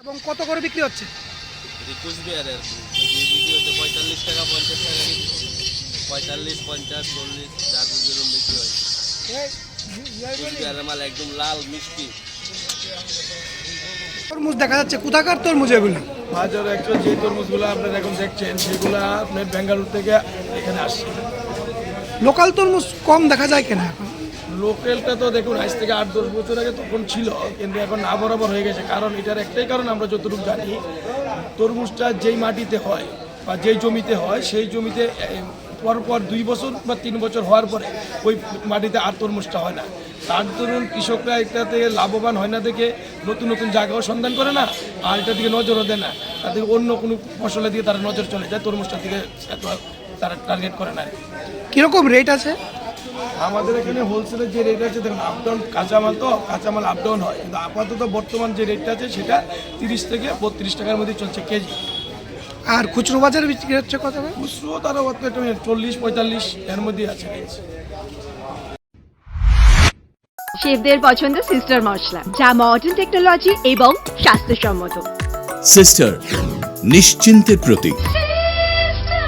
এবং কত করে বিক্রি হচ্ছে? কুচবিহারের। বিক্রি হচ্ছে পঁয়তাল্লিশ টাকা পঞ্চাশ টাকা পঁয়তাল্লিশ পঞ্চাশ চল্লিশ যা যেরকম বেশি হয়। কুচবিহারের মাল একদম লাল মিষ্টি। তরমুজ দেখা যাচ্ছে কোথাকার তরমুজ এগুলো? বাজার যে তরমুজগুলো আপনারা এখন দেখছেন সেগুলো আপনার বেঙ্গালুরু থেকে এখানে আসছে। লোকাল তরমুজ কম দেখা যায় কেন এখন? লোকালটা তো দেখুন, আজ থেকে আট, দশ বছর আগে তখন ছিল, কিন্তু এখন না বরাবর হয়ে গেছে। কারণ এটার একটাই কারণ আমরা যতটুকু জানি, তরমুজটা যেই মাটিতে হয় বা যেই জমিতে হয়, সেই জমিতে পরপর দুই বছর বা তিন বছর হওয়ার পরে ওই মাটিতে আর তরমুজটা হয় না। তার দরুন কৃষকরা এটাতে লাভবান হয় না দেখে নতুন নতুন জায়গাও সন্ধান করে না, আর এটার দিকে নজরও দেয় না। তাদের অন্য কোনো ফসলের দিকে তারা নজর চলে যায়, তরমুজটার দিকে এত তারা টার্গেট করে না কীরকম রেট আছে? আমাদের এখানে হোলসেলের যে রেট আছে দেখুন আপডাউন কাঁচামাল তো কাঁচামাল আপডাউন হয় কিন্তু আপাতত বর্তমান যে রেটটা আছে সেটা তিরিশ থেকে বত্রিশ টাকার মধ্যে চলছে কেজি আর খুচরো বাজারে বিক্রি হচ্ছে কত? খুচরো তারা চল্লিশ পঁয়তাল্লিশ এর মধ্যেই আছে। শেফদের পছন্দ সিস্টার মশলা যা মডার্ন টেকনোলজি এবং স্বাস্থ্যসম্মত সিস্টার নিশ্চিন্তের প্রতীক